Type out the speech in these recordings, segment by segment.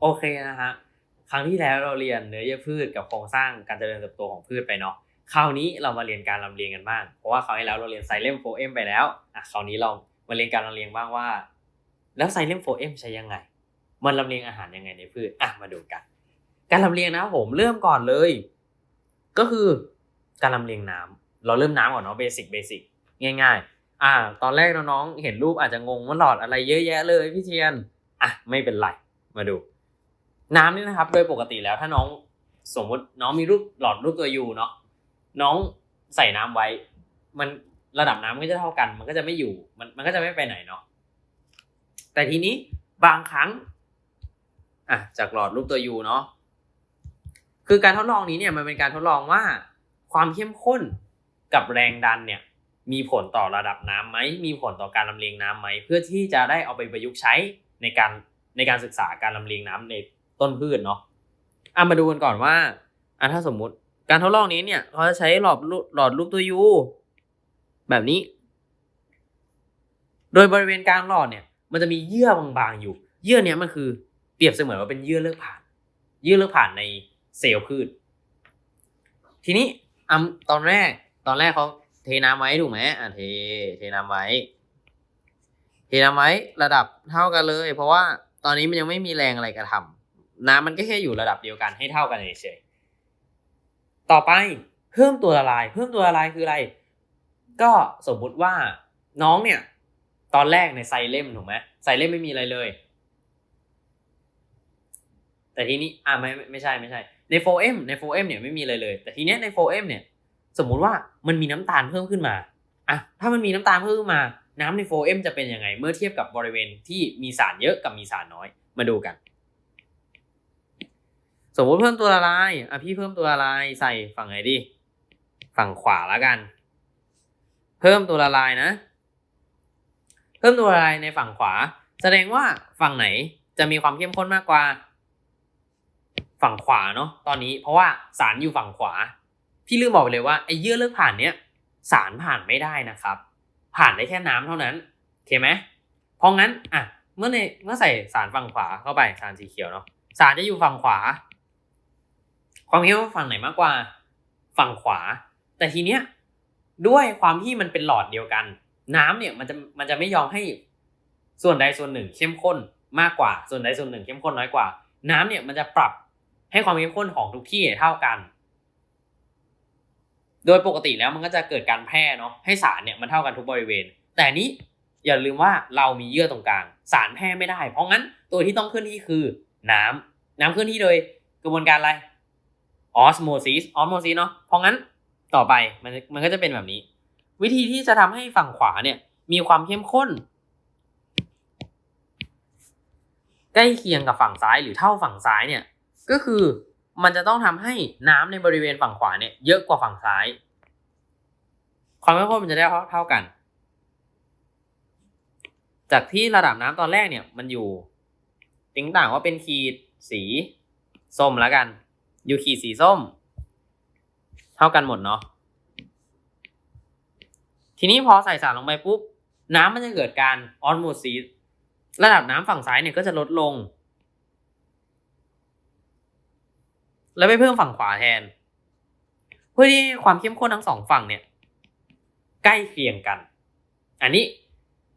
โอเคนะฮะครั้งที่แล้วเราเรียนเนื้อเยื่อพืชกับโครงสร้างการเจริญเติบโตของพืชไปเนาะคราวนี้เรามาเรียนการลำเลียงกันบ้าง เพราะว่าคราวที่แล้วเราเรียนไซเลมโฟเอมไปแล้วอะคราวนี้เรามาเรียนการลำเลียงบ้างว่า แล้วไซเลมโฟเอมใช้ยังไง มันลำเลียงอาหารยังไงในพืชอะมาดูกัน การลำเลียงนะผมเริ่มก่อนเลย ก็คือการลำเลียงน้ำเราเริ่มน้ำก่อนเนาะเบสิกเบสิกง่าย ๆ อ่า ตอนแรกน้องๆเห็นรูปอาจจะงงว่าหลอดอะไรเยอะแยะเลยพี่เทียนอะไม่เป็นไรมาดู น้ำนี่นะครับ โดยปกติแล้วถ้าน้องสมมติน้องมีรูปหลอดรูปตัวยูเนาะน้องใส่น้ำไว้ มันระดับน้ำก็จะเท่ากัน มันก็จะไม่อยู่ มันมันก็จะไม่ไปไหนเนาะแต่ทีนี้บางครั้งอะจากหลอดรูปตัวยูเนาะคือการทดลองนี้เนี่ยมันเป็นการทดลองว่า ความเข้มข้นกับแรงดันเนี่ย มีผลต่อระดับน้ำไหมมีผลต่อการลำเลียงน้ำไหมเพื่อที่จะได้เอาไปประยุกต์ใช้ในการในการศึกษาการลำเลียงน้ำใน ต้นพืชเนาะอะมาดูกันก่อนว่าอะถ้าสมมุติการทดลองนี้เนี่ยเขาจะใช้หลอดรูหลอดรูปตัวยูแบบนี้ โดยบริเวณกลางหลอดเนี่ย มันจะมีเยื่อบางๆอยู่ เยื่อเนี้ยมันคือเปรียบเสมือนว่าเป็นเยื่อเลือกผ่าน เยื่อเลือกผ่านในเซลล์พืช ทีนี้อตอนแรก ตอนแรกเขาเทน้ำไว้ถูกไหมอะเทเทน้ำไว้ เทน้ำไว้ระดับเท่ากันเลย เพราะว่าตอนนี้มันยังไม่มีแรงอะไรกระทำ น้ำมันก็แค่อยู่ระดับเดียวกันให้เท่ากันเฉยต่อไปเพิ่มตัวละลาย เพิ่มตัวละลายคืออะไร ก็สมมุติว่าน้องเนี่ย ตอนแรกในไซเลมถูกไหมไซเลมไม่มีอะไรเลย แต่ทีนี้อ่าไม่ไม่ใช่ไม่ใช่ ใน 4M ใน 4M เนี่ยไม่มีอะไรเลย แต่ทีเนี้ยใน 4M เนี่ย สมมุติว่ามันมีน้ำตาลเพิ่มขึ้นมาอะถ้ามันมีน้ำตาลเพิ่มขึ้นมา น้ำใน 4M จะเป็นยังไง เมื่อเทียบกับบริเวณที่มีสารเยอะกับมีสารน้อยมาดูกัน สมมติเพิ่มตัวละลายอะพี่เพิ่มตัวละลายใส่ฝั่งไหนดี ฝั่งขวาแล้วกัน เพิ่มตัวละลายนะ เพิ่มตัวละลายในฝั่งขวา แสดงว่าฝั่งไหนจะมีความเข้มข้นมากกว่า ฝั่งขวาเนาะตอนนี้เพราะว่าสารอยู่ฝั่งขวา พี่ลืมบอกไปเลยว่าไอ้เยื่อเลือกผ่านเนี้ยสารผ่านไม่ได้นะครับ ผ่านได้แค่น้ำเท่านั้นโอเคไหมเพราะงั้นอะเมื่อในเมื่อใส่สารฝั่งขวาเข้าไปสารสีเขียวเนาะสารจะอยู่ฝั่งขวา ความคิดว่าฝั่งไหนมากกว่า ฝั่งขวา แต่ทีเนี้ยด้วยความที่มันเป็นหลอดเดียวกัน น้ำเนี่ยมันจะมันจะไม่ยอมให้ส่วนใดส่วนหนึ่งเข้มข้นมากกว่า ส่วนใดส่วนหนึ่งเข้มข้นน้อยกว่า น้ำเนี่ยมันจะปรับให้ความเข้มข้นของทุกที่เท่ากัน โดยปกติแล้วมันก็จะเกิดการแพร่เนาะให้สารเนี่ยมันเท่ากันทุกบริเวณ แต่นี้อย่าลืมว่าเรามีเยื่อตรงกลาง สารแพร่ไม่ได้ เพราะงั้นตัวที่ต้องเคลื่อนที่คือน้ำน้ำเคลื่อนที่โดยกระบวนการอะไร ออสโมซิสออสโมซิสเนาะเพราะงั้นต่อไปมันมันก็จะเป็นแบบนี้ วิธีที่จะทำให้ฝั่งขวาเนี่ยมีความเข้มข้น ใกล้เคียงกับฝั่งซ้ายหรือเท่าฝั่งซ้ายเนี่ยก็คือมันจะต้องทำให้น้ำในบริเวณฝั่งขวาเนี่ยเยอะกว่าฝั่งซ้าย ความเข้มข้นมันจะได้เท่ากัน จากที่ระดับน้ำตอนแรกเนี่ยมันอยู่ติ้งต่างว่าเป็นขีดสีส้มแล้วกัน ยู่ขีดสีส้ม เท่ากันหมดเนาะทีนี้พอใส่สารลงไปปุ๊บ น้ำมันจะเกิดการออนโมซิสระดับน้ำฝั่งซ้ายเนี่ยก็จะลดลง แล้วไปเพิ่มฝั่งขวาแทน เพื่อที่ความเข้มข้นทั้งสองฝั่งเนี่ย ใกล้เคียงกัน อันนี้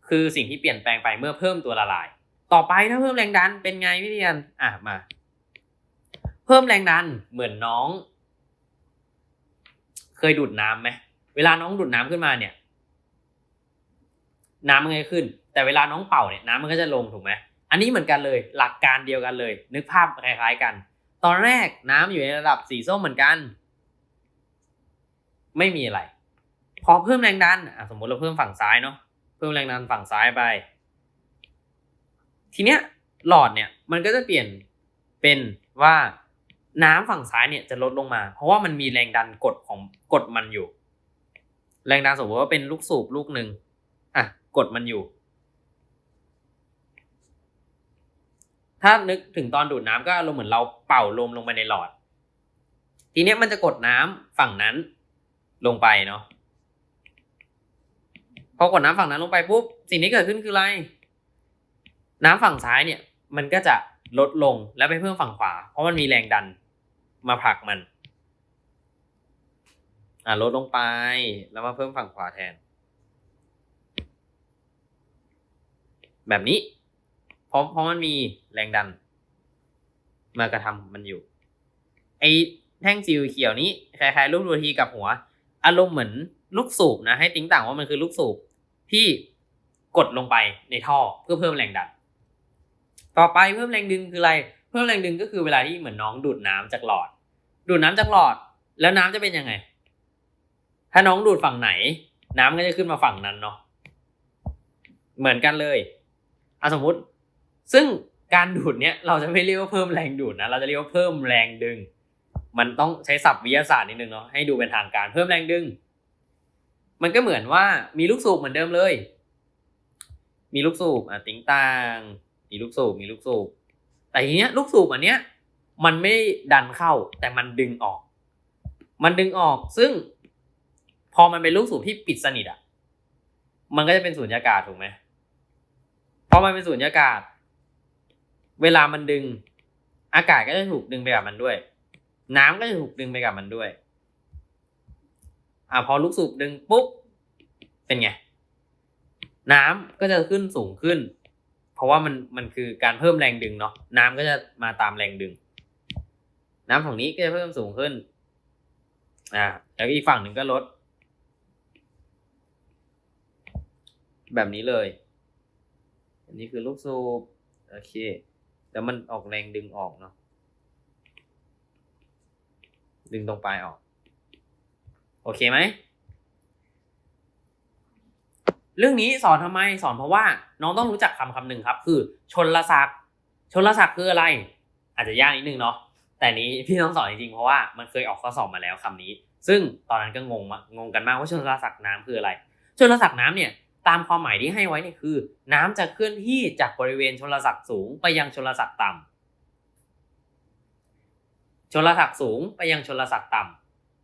คือสิ่งที่เปลี่ยนแปลงไปเมื่อเพิ่มตัวละลาย ต่อไปถ้าเพิ่มแรงดันเป็นไงพี่เรียนอะมา เพิ่มแรงดันเหมือนน้อง เคยดูดน้ำไหมเวลาน้องดูดน้ำขึ้นมาเนี่ย น้ำมันก็ขึ้น แต่เวลาน้องเป่าเนี่ยน้ำมันก็จะลงถูกไหมอันนี้เหมือนกันเลย หลักการเดียวกันเลย นึกภาพคล้ายๆกัน ตอนแรกน้ำอยู่ในระดับสีส้มเหมือนกัน ไม่มีอะไร พอเพิ่มแรงดันอะสมมติเราเพิ่มฝั่งซ้ายเนาะเพิ่มแรงดันฝั่งซ้ายไป ทีเนี้ยหลอดเนี่ย มันก็จะเปลี่ยนเป็นว่า น้ำฝั่งซ้ายเนี่ยจะลดลงมา เพราะว่ามันมีแรงดันกดของกดมันอยู่ แรงดันสมมติว่าเป็นลูกสูบลูกหนึ่งอะกดมันอยู่ ถ้านึกถึงตอนดูดน้ำก็อารมณ์เหมือนเราเป่าลมลงไปในหลอด ทีเนี้ยมันจะกดน้ำฝั่งนั้นลงไปเนาะพอกดน้ำฝั่งนั้นลงไปปุ๊บสิ่งที่เกิดขึ้นคืออะไร น้ำฝั่งซ้ายเนี่ย มันก็จะลดลงแล้วไปเพิ่มฝั่งขวา เพราะมันมีแรงดัน มาผลักมัน อ่าลดลงไป แล้วมาเพิ่มฝั่งขวาแทน แบบนี้ เพราะเพราะมันมีแรงดัน มากระทำมันอยู่ ไอแท่งสีเขียวนี้คล้ายๆลูกดูทีกับหัว อารมณ์เหมือนลูกสูบนะ ให้ติ้งต่างว่ามันคือลูกสูบที่กดลงไปในท่อเพื่อเพิ่มแรงดัน ต่อไปเพิ่มแรงดึงคืออะไร เพิ่มแรงดึงก็คือเวลาที่เหมือนน้องดูดน้ำจากหลอด ดูดน้ำจากหลอด แล้วน้ำจะเป็นยังไง ถ้าน้องดูดฝั่งไหน น้ำก็จะขึ้นมาฝั่งนั้นเนาะเหมือนกันเลยอะสมมุติ ซึ่งการดูดเนี้ยเราจะไม่เรียกว่าเพิ่มแรงดูดนะเราจะเรียกว่าเพิ่มแรงดึง มันต้องใช้ศัพท์วิทยาศาสตร์นิดนึงเนาะให้ดูเป็นทางการเพิ่มแรงดึง มันก็เหมือนว่ามีลูกสูบเหมือนเดิมเลย มีลูกสูบอะติ้งต่าง มีลูกสูบมีลูกสูบ แต่ทีเนี้ยลูกสูบอันเนี้ยมันไม่ดันเข้าแต่มันดึงออก มันดึงออกซึ่ง พอมันเป็นลูกสูบที่ปิดสนิทอะ มันก็จะเป็นสูญญากาศถูกไหมพอมันเป็นสูญญากาศ เวลามันดึง อากาศก็จะถูกดึงไปกับมันด้วย น้ำก็จะถูกดึงไปกับมันด้วย อ่าพอลูกสูบดึงปุ๊บเป็นไงน้ำก็จะขึ้นสูงขึ้น ราะว่ามันมันคือการเพิ่มแรงดึงเนาะน้ำก็จะมาตามแรงดึง น้ำฝั่งนี้ก็จะเพิ่มสูงขึ้น อ่า แล้วอีกฝั่งหนึ่งก็ลด แบบนี้เลย อันนี้คือลูกสูบโอเคแล้วมันออกแรงดึงออกเนาะดึงตรงปลายออก โอเคไหม เรื่องนี้สอนทำไมสอนเพราะว่าน้องต้องรู้จักคำคำหนึ่งครับ คือชนละศักดิ์ชนละศักดิ์คืออะไร อาจจะยากนิดนึงเนาะแต่นี้พี่ต้องสอนจริงๆเพราะว่ามันเคยออกข้อสอบมาแล้วคำนี้ ซึ่งตอนนั้นก็งงมางงกันมากว่าชนละศักดิ์น้ำคืออะไร ชนละศักดิ์น้ำเนี่ยตามความหมายที่ให้ไว้เนี่ยคือ น้ำจะเคลื่อนที่จากบริเวณชนละศักดิ์สูง ไปยังชนละศักดิ์ต่ำชนละศักดิ์สูงไปยังชนละศักดิ์ต่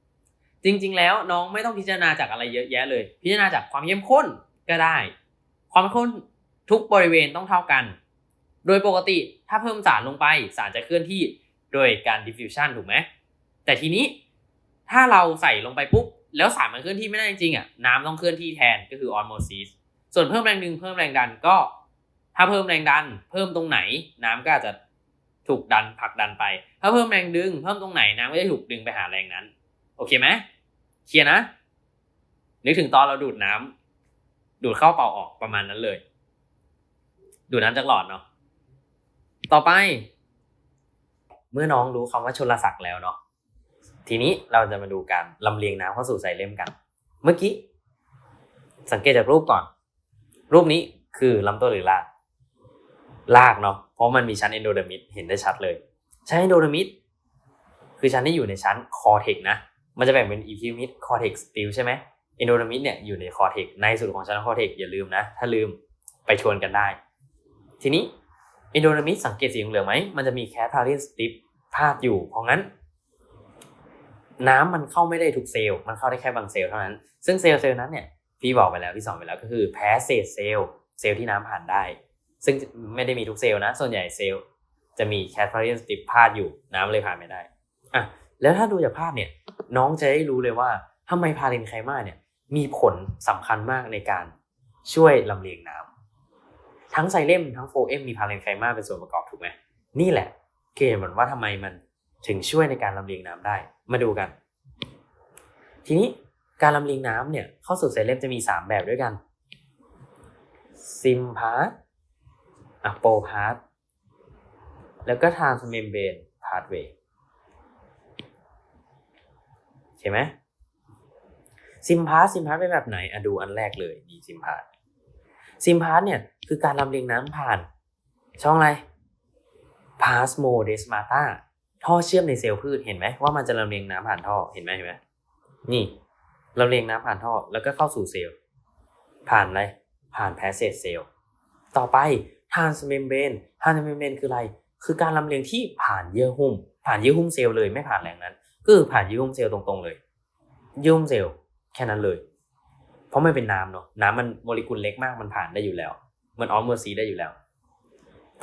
ำจริงๆ แล้วน้องไม่ต้องพิจารณาจากอะไรเยอะแยะเลย พิจารณาจากความเข้มข้น ก็ได้ ความเข้มข้นทุกบริเวณต้องเท่ากัน โดยปกติถ้าเพิ่มสารลงไปสารจะเคลื่อนที่โดยการ diffusion ถูกไหมแต่ทีนี้ถ้าเราใส่ลงไปปุ๊บแล้วสารมันเคลื่อนที่ไม่ได้จริงๆอะน้ำต้องเคลื่อนที่แทนก็คือ osmosis ส่วนเพิ่มแรงดึงเพิ่มแรงดันก็ ถ้าเพิ่มแรงดัน เพิ่มตรงไหน น้ำก็อาจจะถูกดันผลักดันไป ถ้าเพิ่มแรงดึง เพิ่มตรงไหนน้ำก็จะถูกดึงไปหาแรงนั้น โอเคไหมเคลียร์นะนึกถึงตอนเราดูดน้ำ ดูดเข้าเป่าออกประมาณนั้นเลย ดูดน้ำจากหลอดเนาะต่อไป เมื่อน้องรู้คำว่าชนลศักดิ์แล้วเนาะทีนี้เราจะมาดูการลำเลียงน้ำเข้าสู่ไซเลมกัน เมื่อกี้ สังเกตจากรูปก่อน รูปนี้คือลำต้นหรือรากรากเนาะเพราะมันมีชั้นเอนโดเดอร์มิดเห็นได้ชัดเลย ชั้นเอนโดเดอร์มิดคือชั้นที่อยู่ในชั้นคอเทกนะ มันจะแบ่งเป็นอีพิมิดคอเทกสติลใช่ไหม อินโดเดอร์มิดเนี่ยอยู่ในคอเทกในสุดของชั้นคอเทกอย่าลืมนะ ถ้าลืมไปชวนกันได้ ทีนี้เอนโดเดอร์มิดสังเกตสีเหลืองไหมมันจะมีแคทาลิสติปพาดอยู่ เพราะงั้น น้ำมันเข้าไม่ได้ทุกเซลล์มันเข้าได้แค่บางเซลล์เท่านั้น ซึ่งเซลล์เซลล์นั้นเนี่ยพี่บอกไปแล้วพี่สอนไปแล้วก็คือแพ้เศษเซลล์เซลล์ที่น้ำผ่านได้ ซึ่งไม่ได้มีทุกเซลล์นะ ส่วนใหญ่เซลล์จะมีแคทาลิสติปพาดอยู่น้ำเลยผ่านไม่ได้อะแล้วถ้าดูจากภาพเนี่ยน้องจะได้รู้เลยว่าทำไมพาเรนไคมาเนี่ย มีผลสำคัญมากในการช่วยลำเลียงน้ำทั้งไซเลมทั้งโฟเอมมีพาเรนไคมาเป็นส่วนประกอบถูกไหมนี่แหละเกณฑ์เหมือนว่าทำไมมันถึงช่วยในการลำเลียงน้ำได้ มาดูกัน ทีนี้การลำเลียงน้ำเนี่ยเข้าสู่ไซเลมจะมี 3 แบบด้วยกันซิมพาร์ตอะโปพาร์ตแล้วก็ทานสเมมเบนพาร์ตเวย์เห็นไหม ซิมพาร์ตซิมพาร์ตเป็นแบบไหนอะดูอันแรกเลยนี่ซิมพาร์ตซิมพาร์ตเนี่ยคือการลำเลียงน้ำผ่าน ช่องอะไรพาสโมเดสมาตาท่อเชื่อมในเซลล์พืชเห็นไหมว่ามันจะลำเลียงน้ำผ่านท่อเห็นไหมเห็นไหมนี่ลำเลียงน้ำผ่านท่อแล้วก็เข้าสู่เซลล์ผ่านอะไรผ่านแพสเซจเซลล์ต่อไปทานสเมมเบนทานสเมมเบนคืออะไร คือการลำเลียงที่ผ่านเยื่อหุ้ม ผ่านเยื่อหุ้มเซลล์เลยไม่ผ่านแรงนั้น ก็คือผ่านเยื่อหุ้มเซลล์ตรงๆเลยเยื่อหุ้มเซลล์ แค่นั้นเลย เพราะมันเป็นน้ำเนาะน้ำมันโมเลกุลเล็กมากมันผ่านได้อยู่แล้ว มันออสโมซีได้อยู่แล้ว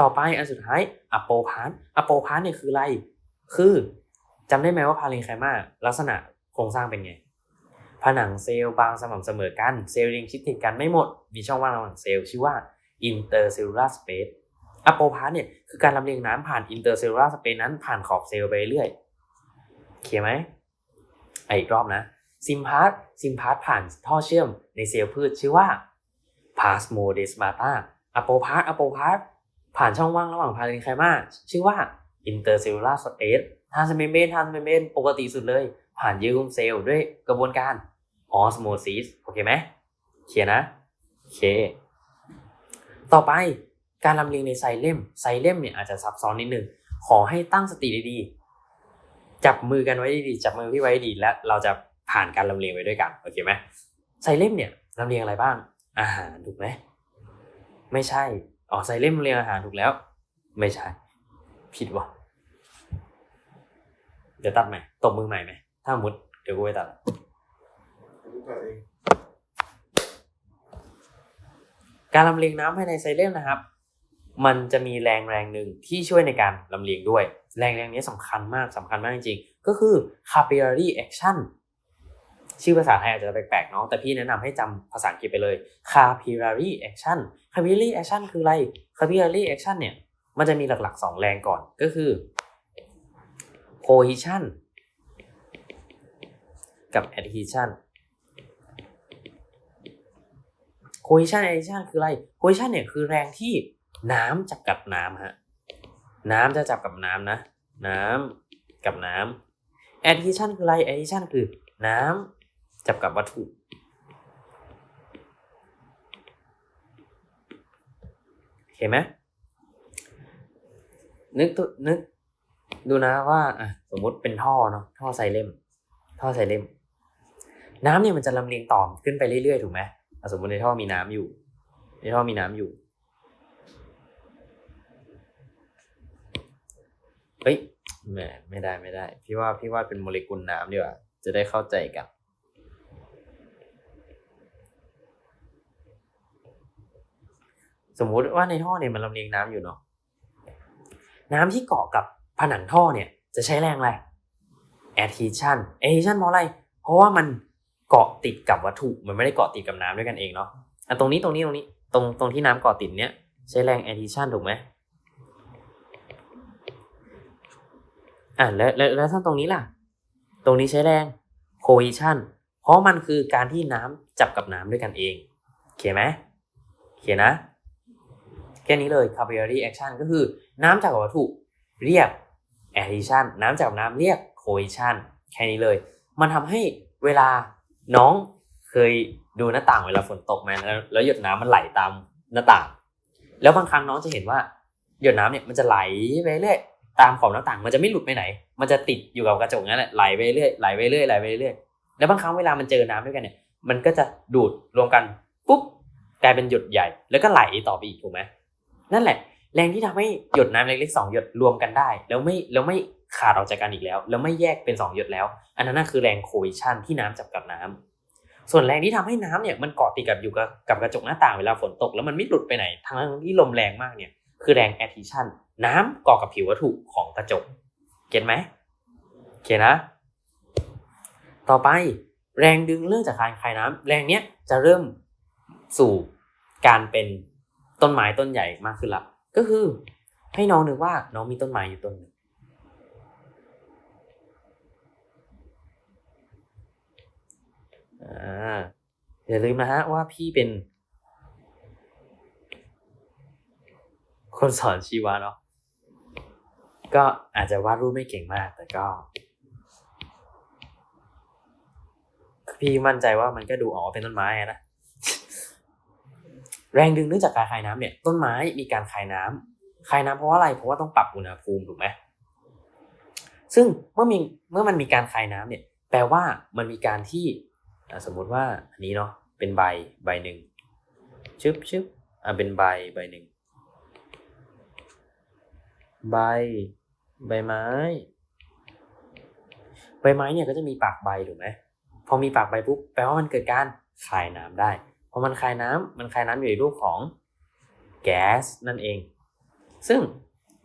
ต่อไปอันสุดท้ายอะโปพาร์ตอะโปพาร์ตเนี่ยคืออะไร คือจำได้ไหมว่าพาเลนไคมาลักษณะโครงสร้างเป็นไง ผนังเซลล์บางสม่ำเสมอกันเซลล์เรียงชิดติดกันไม่หมด มีช่องว่างระหว่างเซลล์ชื่อว่า intercellular space อะโปพาร์ตเนี่ยคือการลำเลียงน้ำผ่าน intercellular space นั้นผ่านขอบเซลล์ไปเรื่อยเคลียร์ไหมอีกรอบนะ ซิมพาร์ตซิมพาร์ตผ่านท่อเชื่อมในเซลล์พืชชื่อว่า plasmodesmata อะโปพาร์ตอะโปพาร์ตผ่านช่องว่างระหว่างพาเรนไคมาชื่อว่า intercellular space ทานสเมเบนทานสเมเบนปกติสุดเลย ผ่านเยื่อหุ้มเซลล์ด้วยกระบวนการ osmosis โอเคไหมเคลียร์นะโอเค ต่อไปการลำเลียงในไซเลมไซเลมเนี่ยอาจจะซับซ้อนนิดนึง ขอให้ตั้งสติดีๆ จับมือกันไว้ดีๆ จับมือพี่ไว้ดีและเราจะ ผ่านการลำเลียงไปด้วยกันโอเคไหมไซเลมเนี่ยลำเลียงอะไรบ้าง อาหารถูกไหมไม่ใช่อ๋อไซเลมลำเลียงอาหารถูกแล้ว ไม่ใช่ ผิดว่ะเดี๋ยวตัดใหม่ตบมือใหม่ไหมถ้ามุดเดี๋ยวกูไปตัดรู้ตัวเองการลำเลียงน้ำภายในไซเลมนะครับ มันจะมีแรงแรงหนึ่งที่ช่วยในการลำเลียงด้วย แรงแรงนี้สำคัญมากสำคัญมากจริงๆ ก็คือ capillary action ชื่อภาษาไทยอาจจะแปลกๆเนาะแต่พี่แนะนำให้จำภาษาอังกฤษไปเลย capillary action capillary action คืออะไร capillary action เนี่ยมันจะมีหลักๆ 2 แรงก่อนก็คือ cohesion กับ adhesion cohesion adhesion คืออะไร cohesion เนี่ยคือแรงที่น้ำจับกับน้ำฮะน้ำจะจับกับน้ำนะ น้ำกับน้ำ adhesion คืออะไร adhesion คือน้ำ จับกับวัตถุเห็นไหมนึกตัวนึก ดูนะว่าอะสมมุติเป็นท่อเนาะท่อไซเล่ม ท่อไซเล่ม น้ำเนี่ยมันจะลำเลียงต่อขึ้นไปเรื่อยๆถูกไหมสมมติในท่อมีน้ำอยู่ ในท่อมีน้ำอยู่เฮ้ยแหมไม่ได้ไม่ได้ พี่ว่าพี่ว่าเป็นโมเลกุลน้ำดีกว่าจะได้เข้าใจกัน สมมุติว่าในท่อเนี่ยมันลำเลียงน้ำอยู่เนาะน้ำที่เกาะกับผนังท่อเนี่ยจะใช้แรงอะไร adhesion adhesion เพราะอะไร เพราะว่ามันเกาะติดกับวัตถุมันไม่ได้เกาะติดกับน้ำด้วยกันเองเนาะอะตรงนี้ตรงนี้ตรงนี้ตรงตรงที่น้ำเกาะติดเนี้ยใช้แรง adhesion ถูกไหมอะแล้วแล้วแล้วถ้าตรงนี้ล่ะ ตรงนี้ใช้แรง cohesion เพราะมันคือการที่น้ำจับกับน้ำด้วยกันเองโอเคไหมโอเคนะ แค่นี้เลย capillary action ก็คือน้ำจากวัตถุเรียก adhesion น้ำจากน้ำเรียก cohesion แค่นี้เลย มันทำให้เวลาน้องเคยดูหน้าต่างเวลาฝนตกไหมแล้วแล้วหยดน้ำมันไหลตามหน้าต่าง แล้วบางครั้งน้องจะเห็นว่าหยดน้ำเนี่ยมันจะไหลไปเรื่อยตามขอบหน้าต่างมันจะไม่หลุดไปไหน มันจะติดอยู่กับกระจกนั่นแหละไหลไปเรื่อยไหลไปเรื่อยไหลไปเรื่อยแล้วบางครั้งเวลามันเจอน้ำด้วยกันเนี่ยมันก็จะดูดรวมกันปุ๊บกลายเป็นหยดใหญ่ แล้วก็ไหลต่อไปอีกถูกไหม นั่นแหละ แรงที่ทำให้หยดน้ำเล็กๆสองหยดรวมกันได้ แล้วไม่แล้วไม่ขาดออกจากกันอีกแล้ว แล้วไม่แยกเป็นสองหยดแล้ว อันนั้นน่ะคือแรงโควิชันที่น้ำจับกับน้ำส่วนแรงที่ทำให้น้ำเนี่ยมันเกาะติดกับอยู่กับกับกระจกหน้าต่างเวลาฝนตก แล้วมันไม่หลุดไปไหนทั้งที่ลมแรงมากเนี่ยคือแรง adhesion น้ำเกาะกับผิววัตถุของกระจกเก็ตไหมโอเคนะ ต่อไปแรงดึงเรื่องจากการคายน้ำแรงเนี้ยจะเริ่มสู่การเป็น ต้นไม้ต้นใหญ่มากขึ้นละก็คือ ให้น้องนึกว่าน้องมีต้นไม้อยู่ต้นหนึ่งอ่าอย่าลืมนะฮะว่าพี่เป็น คนสอนชีวะเนาะก็อาจจะวาดรูปไม่เก่งมาก แต่ก็ พี่มั่นใจว่ามันก็ดูออกเป็นต้นไม้นะ แรงดึงเนื่องจากการคายน้ำเนี่ยต้นไม้มีการคายน้ำคายน้ำเพราะว่าอะไรเพราะว่าต้องปรับอุณหภูมิถูกไหมซึ่งเมื่อมีเมื่อมันมีการคายน้ำเนี่ย แปลว่ามันมีการที่สมมุติว่าอันนี้เนาะเป็นใบใบหนึ่งชึบชึบอะเป็นใบใบหนึ่งใบ ใบไม้ ใบไม้เนี่ยก็จะมีปากใบถูกไหมพอมีปากใบปุ๊บแปลว่ามันเกิดการคายน้ำได้ พอมันคายน้ำมันคายน้ำอยู่ในรูปของแก๊สนั่นเอง ซึ่ง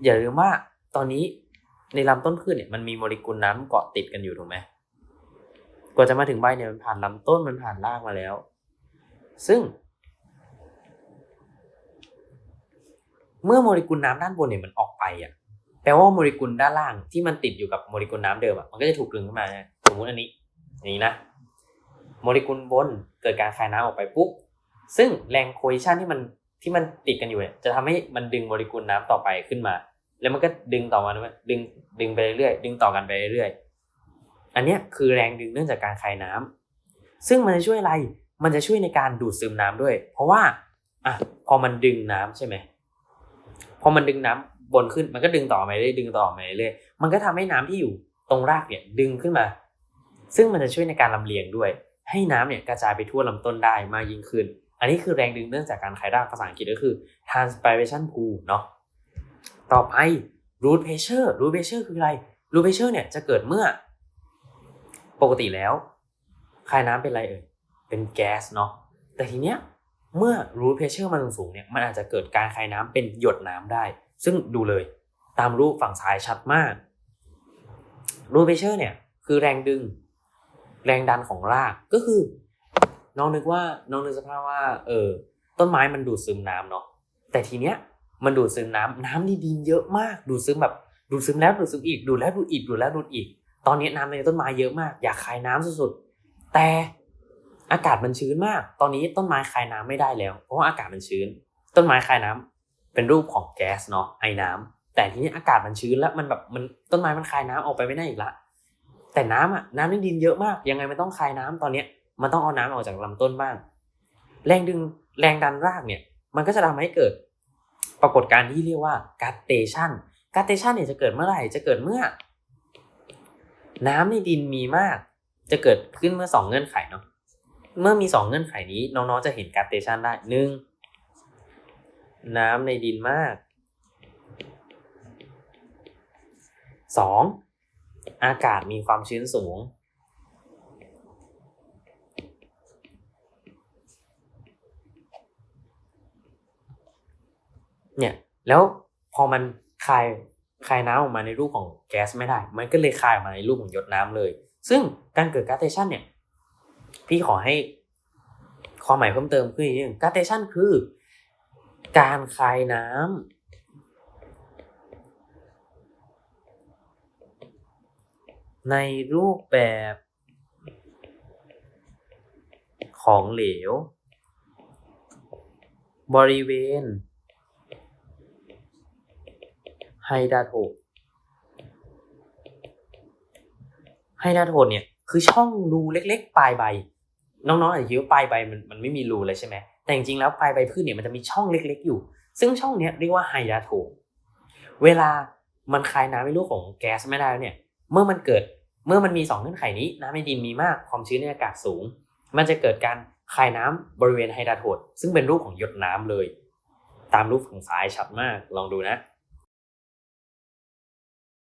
อย่าลืมว่าตอนนี้ในลำต้นพืชเนี่ยมันมีโมเลกุลน้ำเกาะติดกันอยู่ถูกไหมกว่าจะมาถึงใบเนี่ยมันผ่านลำต้นมันผ่านรากมาแล้ว ซึ่ง เมื่อโมเลกุลน้ำด้านบนเนี่ยมันออกไปอะแปลว่าโมเลกุลด้านล่างที่มันติดอยู่กับโมเลกุลน้ำเดิมอะมันก็จะถูกดึงขึ้นมาสมมุติอันนี้ นี้นะ โมเลกุลบนเกิดการคายน้ำออกไปปุ๊บซึ่งแรงโคเอชันที่มันที่มันติดกันอยู่เนี่ยจะทำให้มันดึงโมเลกุลน้ำต่อไปขึ้นมา แล้วมันก็ดึงต่อมาดึงดึงไปเรื่อยๆดึงต่อกันไปเรื่อยๆอันนี้คือแรงดึงเนื่องจากการคายน้ำซึ่งมันจะช่วยอะไรมันจะช่วยในการดูดซึมน้ำด้วย เพราะว่าอะพอมันดึงน้ำใช่ไหมพอมันดึงน้ำบนขึ้นมันก็ดึงต่อมาเรื่อยดึงต่อมาเรื่อยมันก็ทำให้น้ำที่อยู่ตรงรากเนี่ยดึงขึ้นมา ซึ่งมันจะช่วยในการลำเลียงด้วย ให้น้ำเนี่ยกระจายไปทั่วลำต้นได้มากยิ่งขึ้น อันนี้คือแรงดึงเนื่องจากการคายรากภาษาอังกฤษก็คือ transpiration pull เนาะต่อไป root pressure root pressure คืออะไร root pressure เนี่ยจะเกิดเมื่อ ปกติแล้วคายน้ำเป็นอะไรเอ่ยเป็นแก๊สเนาะแต่ทีเนี้ยเมื่อ root pressure มันสูงเนี่ยมันอาจจะเกิดการคายน้ำเป็นหยดน้ำได้ ซึ่งดูเลยตามรูปฝั่งซ้ายชัดมาก root pressure เนี่ยคือแรงดึง แรงดันของรากก็คือ น้องนึกว่าน้องนึกสภาพว่า เออ ต้นไม้มันดูดซึมน้ำเนาะแต่ทีเนี้ยมันดูดซึมน้ำน้ำในดินเยอะมาก ดูดซึมแบบดูดซึมแล้วดูดซึมอีกดูดแล้วดูดอีกดูดแล้วดูดอีก ตอนนี้น้ำในต้นไม้เยอะมาก อยากคายน้ำสุดๆแต่อากาศมันชื้นมาก ตอนนี้ต้นไม้คายน้ำไม่ได้แล้ว เพราะว่าอากาศมันชื้น ต้นไม้คายน้ำเป็นรูปของแก๊สเนาะไอ้น้ำแต่ทีนี้อากาศมันชื้นแล้วมันแบบมันต้นไม้มันคายน้ำออกไปไม่ได้อีกละ แต่น้ำอะน้ำในดินเยอะมาก ยังไงมันต้องคายน้ำตอนเนี้ย มันต้องเอาน้ำออกจากลำต้นบ้าง แรงดึงแรงดันรากเนี่ย มันก็จะทำให้เกิด ปรากฏการณ์ที่เรียกว่าการเตชันการเตชันเนี่ยจะเกิดเมื่อไหร่ จะเกิดเมื่อ น้ำในดินมีมาก จะเกิดขึ้นเมื่อสองเงื่อนไขเนาะ เมื่อมีสองเงื่อนไขนี้น้องๆจะเห็นการเตชันได้หนึ่งน้ำในดินมากสอง อากาศมีความชื้นสูง เนี่ย แล้วพอมันคายคายน้ำออกมาในรูปของแก๊สไม่ได้ มันก็เลยคายออกมาในรูปของหยดน้ำเลย ซึ่งการเกิดการเตชันเนี่ย พี่ขอให้ความหมายเพิ่มเติมขึ้นอีกนิดนึงการเตชันคือ การคายน้ำ ในรูปแบบของเหลว บริเวณ ไฮดราโทนไฮดราโทนเนี่ยคือช่องรูเล็กๆ ปลายใบ น้องๆอาจจะคิดว่าปลายใบมันมันไม่มีรูเลยใช่ไหมแต่จริงๆแล้วปลายใบพืชเนี่ยมันจะมีช่องเล็ก ๆ อยู่ ซึ่งช่องเนี้ยเรียกว่าไฮดราโทนเวลามันคายน้ำในรูปของแก๊สไม่ได้แล้วเนี่ย เมื่อมันเกิด เมื่อมันมีสองเงื่อนไขนี้น้ำในดินมีมากความชื้นในอากาศสูง มันจะเกิดการคายน้ำบริเวณไฮดราโทดซึ่งเป็นรูปของหยดน้ำเลย ตามรูปฝั่งซ้ายชัดมากลองดูนะ